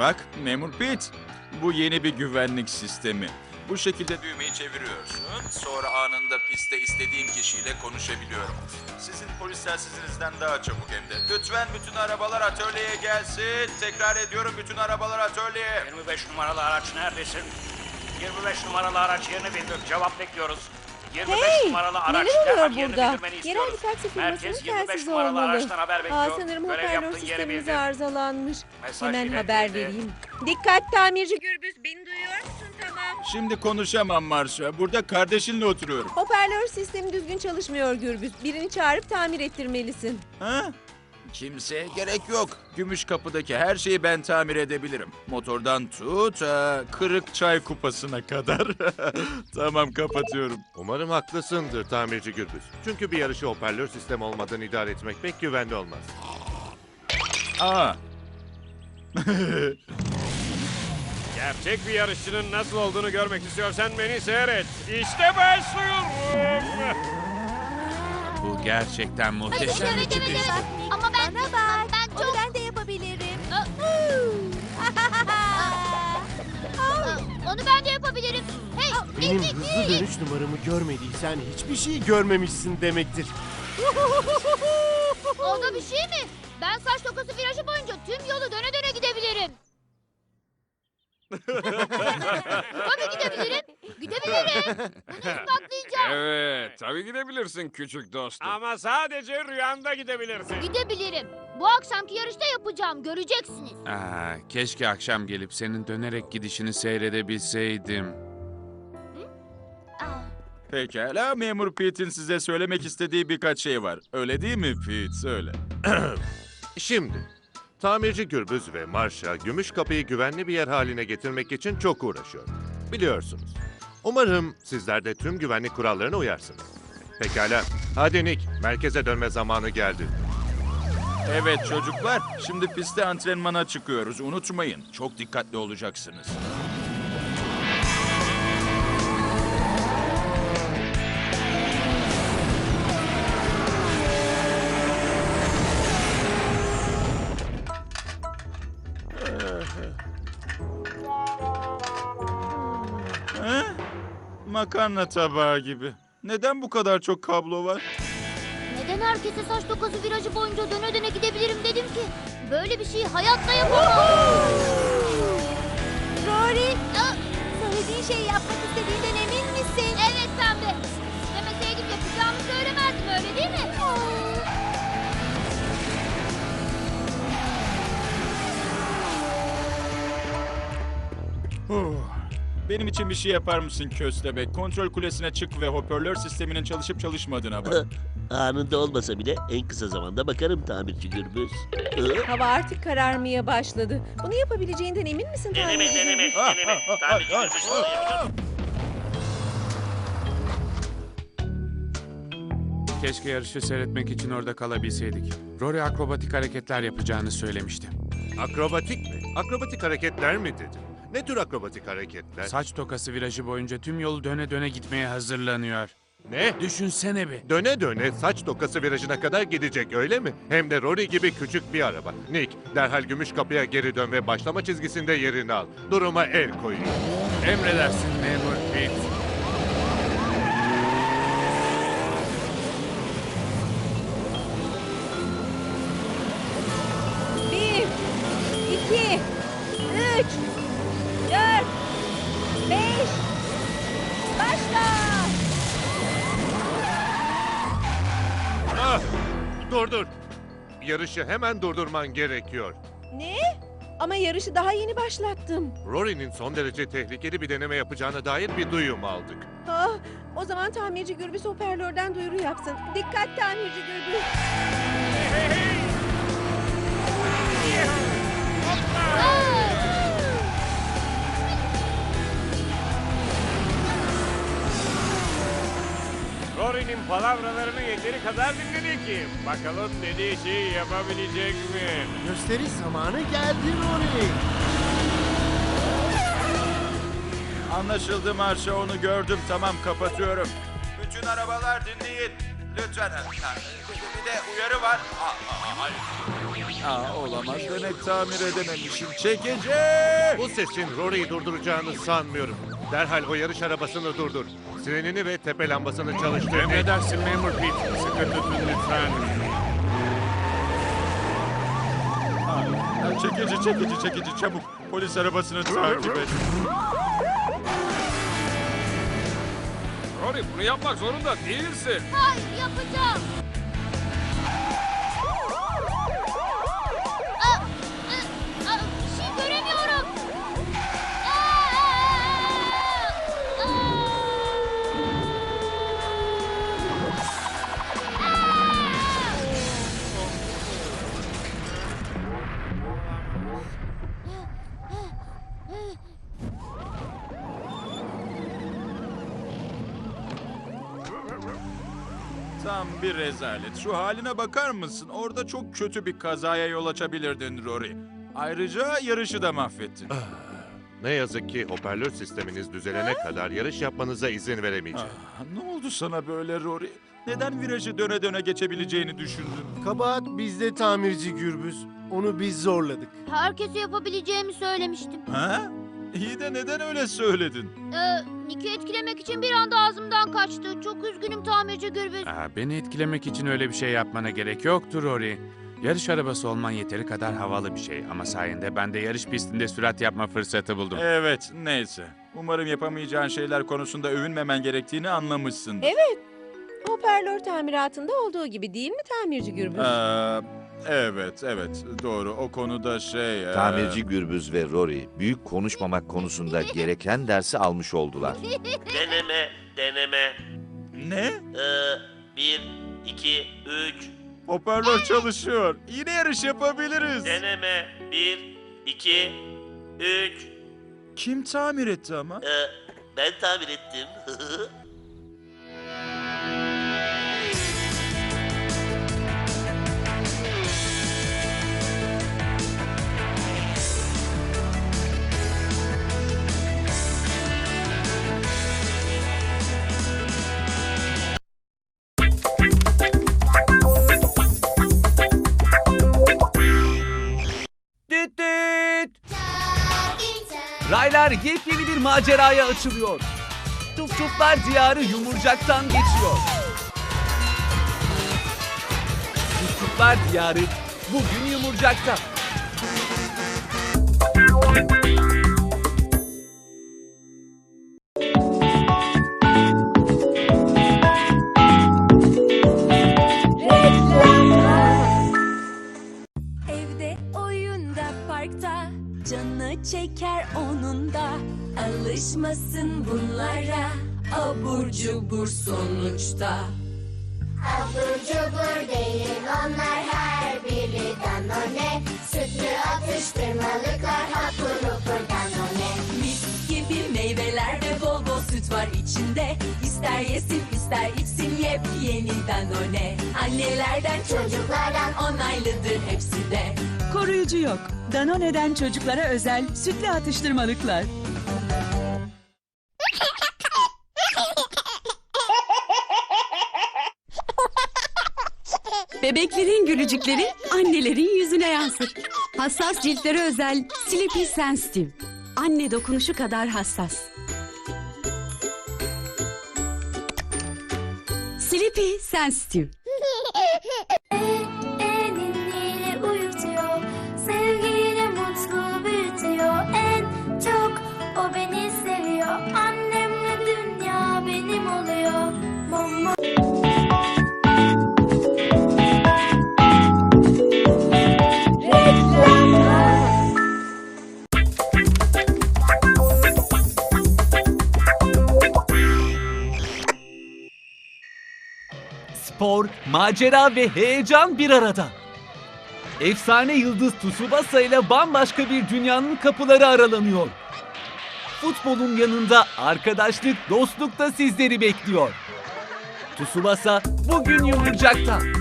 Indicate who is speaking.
Speaker 1: Bak Memur Pete, bu yeni bir güvenlik sistemi. Bu şekilde düğmeyi çeviriyorsun. Sonra anında pistte istediğim kişiyle konuşabiliyorum. Sizin polis telsizinizden daha çabuk hem de. Lütfen bütün arabalar atölyeye gelsin. Tekrar ediyorum bütün arabalar atölyeye.
Speaker 2: 25 numaralı araç neredesin? 25 numaralı araç yerini bildir. Cevap bekliyoruz. 25
Speaker 3: Hey! Neler oluyor burada? Yerel bir taksi firmasının
Speaker 2: Merkez 25
Speaker 3: telsizi
Speaker 2: numaralı
Speaker 3: olmalı.
Speaker 2: araçtan haber bekliyor.
Speaker 3: Aa, sanırım hoparlör sistemimiz arızalanmış. Hemen haber vereyim. Dikkat tamirci Gürbüz. Beni duyuyor musun? Tamam.
Speaker 1: Şimdi konuşamam Marşa. Burada kardeşinle oturuyorum.
Speaker 3: Hoparlör sistemi düzgün çalışmıyor Gürbüz. Birini çağırıp tamir ettirmelisin.
Speaker 1: Ha? Kimseye gerek yok. Gümüş kapıdaki her şeyi ben tamir edebilirim. Motordan tut, ha, kırık çay kupasına kadar. tamam kapatıyorum.
Speaker 4: Umarım haklısındır tamirci Gürbüz. Çünkü bir yarışı hoparlör sistem olmadan idare etmek pek güvenli olmaz.
Speaker 1: Aa.
Speaker 5: Gerçek bir yarışçının nasıl olduğunu görmek istiyorsan beni seyret. İşte başlıyorum.
Speaker 1: Bu gerçekten muhteşem
Speaker 6: Evet
Speaker 1: bir
Speaker 6: evet
Speaker 1: çıkış.
Speaker 6: evet. Ama ben
Speaker 3: Bana bak.
Speaker 6: ben
Speaker 3: Onu
Speaker 6: çok
Speaker 3: ben de yapabilirim.
Speaker 6: onu ben de yapabilirim. Hey,
Speaker 7: Benim
Speaker 6: dik,
Speaker 7: hızlı
Speaker 6: dik.
Speaker 7: dönüş numaramı görmediysen hiçbir şey görmemişsin demektir.
Speaker 6: O da bir şey mi? Ben saç dokusu virajı boyunca tüm yolu döne döne gidebilirim. Tabii gidebilirim. Gidebilirim. Bunu ispatlayacağım.
Speaker 5: Evet, tabii gidebilirsin küçük dostum. Ama sadece rüyanda gidebilirsin.
Speaker 6: Gidebilirim. Bu akşamki yarışta yapacağım. Göreceksiniz.
Speaker 8: Aa, keşke akşam gelip senin dönerek gidişini seyredebilseydim.
Speaker 1: Pekala, Memur Pete'in size söylemek istediği birkaç şey var. Öyle değil mi Pete? Söyle.
Speaker 4: Şimdi, tamirci Gürbüz ve Marşa gümüş kapıyı güvenli bir yer haline getirmek için çok uğraşıyor. Biliyorsunuz. Umarım sizler de tüm güvenlik kurallarına uyarsınız. Pekala, hadi Nick, merkeze dönme zamanı geldi.
Speaker 1: Evet çocuklar, şimdi pistte antrenmana çıkıyoruz. Unutmayın, çok dikkatli olacaksınız. Makarna tabağı gibi. Neden bu kadar çok kablo var?
Speaker 6: Neden herkese saç dokusu virajı boyunca döne döne gidebilirim dedim ki? Böyle bir şeyi hayatta yapamam.
Speaker 3: Rory,
Speaker 6: Aa,
Speaker 3: söylediğin şeyi yapmak istediğinden emin misin?
Speaker 6: Evet Pembe. İstemeseydim yapacağımı söylemezdim öyle değil mi?
Speaker 1: Benim için bir şey yapar mısın köstebek? Kontrol kulesine çık ve hoparlör sisteminin çalışıp çalışmadığına bak.
Speaker 9: Anında olmasa bile en kısa zamanda bakarım tamirci Gürbüz.
Speaker 3: Hava artık kararmaya başladı. Bunu yapabileceğinden emin misin
Speaker 2: Deneme
Speaker 3: tamirci
Speaker 2: deneme
Speaker 3: Gürbüz?
Speaker 2: deneme. Tamirci Gürbüz bunu yapacağım.
Speaker 8: Keşke yarışı seyretmek için orada kalabilseydik. Rory akrobatik hareketler yapacağını söylemişti.
Speaker 4: Akrobatik mi? Akrobatik hareketler mi dedin? Ne tür akrobatik hareketler?
Speaker 8: Saç tokası virajı boyunca tüm yolu döne döne gitmeye hazırlanıyor.
Speaker 4: ne?
Speaker 8: Düşünsene bir.
Speaker 4: Döne döne saç tokası virajına kadar gidecek öyle mi? Hem de Rory gibi küçük bir araba. Nick, derhal gümüş kapıya geri dön ve başlama çizgisinde yerini al. Duruma el koyun.
Speaker 8: Emredersin memur Pete.
Speaker 4: Yarışı hemen durdurman gerekiyor.
Speaker 3: Ne? Ama yarışı daha yeni başlattım.
Speaker 4: Rory'nin son derece tehlikeli bir deneme yapacağına dair bir duyum aldık.
Speaker 3: Ah, o zaman tamirci Gürbüz hoparlörden duyuru yapsın. Dikkat tamirci Gürbüz.
Speaker 5: Rory'nin palavralarını yeteri kadar dinledik ki. Bakalım dediği şeyi yapabilecek mi?
Speaker 7: Gösteri zamanı geldi Rory.
Speaker 1: Anlaşıldı Marşa onu gördüm tamam kapatıyorum. Bütün arabalar dinleyin. Lütfen. Bir de uyarı var. Aa, aa. Aa, olamaz. Demek tamir edememişim. Çekici!
Speaker 4: Bu sesin Rory'i durduracağını sanmıyorum. Derhal o yarış arabasını durdur. Sirenini ve tepe lambasını çalıştır.
Speaker 8: Emredersin memur Pete. Sıkı tutun lütfen.
Speaker 1: Çekici, çekici, çekici. Çabuk. Polis arabasını takip et.
Speaker 5: Rory bunu yapmak zorunda değilsin.
Speaker 6: Hayır yapacağım.
Speaker 1: Tam bir rezalet. Şu haline bakar mısın? Orada çok kötü bir kazaya yol açabilirdin Rory. Ayrıca yarışı da mahvettin.
Speaker 4: Ne yazık ki hoparlör sisteminiz düzelene kadar yarış yapmanıza izin veremeyeceğim.
Speaker 1: Ah, ne oldu sana böyle Rory? Neden virajı döne döne geçebileceğini düşündün?
Speaker 7: Kabahat bizde tamirci Gürbüz. Onu biz zorladık.
Speaker 6: Herkese yapabileceğimi söylemiştim.
Speaker 1: Ha? İyi de neden öyle söyledin?
Speaker 6: Ee, Nick'i etkilemek için bir anda ağzımdan kaçtı. Çok üzgünüm tamirci Gürbüz.
Speaker 8: Aa, beni etkilemek için öyle bir şey yapmana gerek yoktur Rory. Yarış arabası olman yeteri kadar havalı bir şey ama sayende ben de yarış pistinde sürat yapma fırsatı buldum.
Speaker 1: Evet, neyse. Umarım yapamayacağın şeyler konusunda övünmemen gerektiğini anlamışsın.
Speaker 3: Evet. Hoparlör tamiratında olduğu gibi değil mi tamirci Gürbüz?
Speaker 1: Ee, evet, evet. Doğru. O konuda şey... e,
Speaker 10: Tamirci Gürbüz ve Rory büyük konuşmamak konusunda gereken dersi almış oldular.
Speaker 9: Deneme, deneme.
Speaker 1: Ne?
Speaker 9: Ee, bir, iki, üç.
Speaker 1: Hoparlör çalışıyor. Yine yarış yapabiliriz.
Speaker 9: Deneme, bir, iki, üç.
Speaker 1: Kim tamir etti ama?
Speaker 9: Ee, ben tamir ettim.
Speaker 11: yepyeni bir maceraya açılıyor. Tufçuflar diyarı Yumurcak'tan geçiyor. Tufçuflar diyarı bugün Yumurcak'ta.
Speaker 12: Alışmasın bunlara. Abur cubur sonuçta.
Speaker 6: Abur cubur değil onlar her biri Danone. Sütlü atıştırmalıklar hapur hapur Danone.
Speaker 12: Mis gibi meyveler ve bol bol süt var içinde. İster yesin ister içsin yepyeni Danone. Annelerden çocuklardan onaylıdır hepsi de.
Speaker 13: Koruyucu yok. Danone'den çocuklara özel sütlü atıştırmalıklar. Bebeklerin gülücükleri annelerin yüzüne yansır. Hassas ciltlere özel Sleepy Sensitive. Anne dokunuşu kadar hassas. Sleepy Sensitive.
Speaker 11: Macera ve heyecan bir arada. Efsane yıldız Tsubasa ile bambaşka bir dünyanın kapıları aralanıyor. Futbolun yanında arkadaşlık, dostluk da sizleri bekliyor. Tsubasa bugün Yumurcak'ta.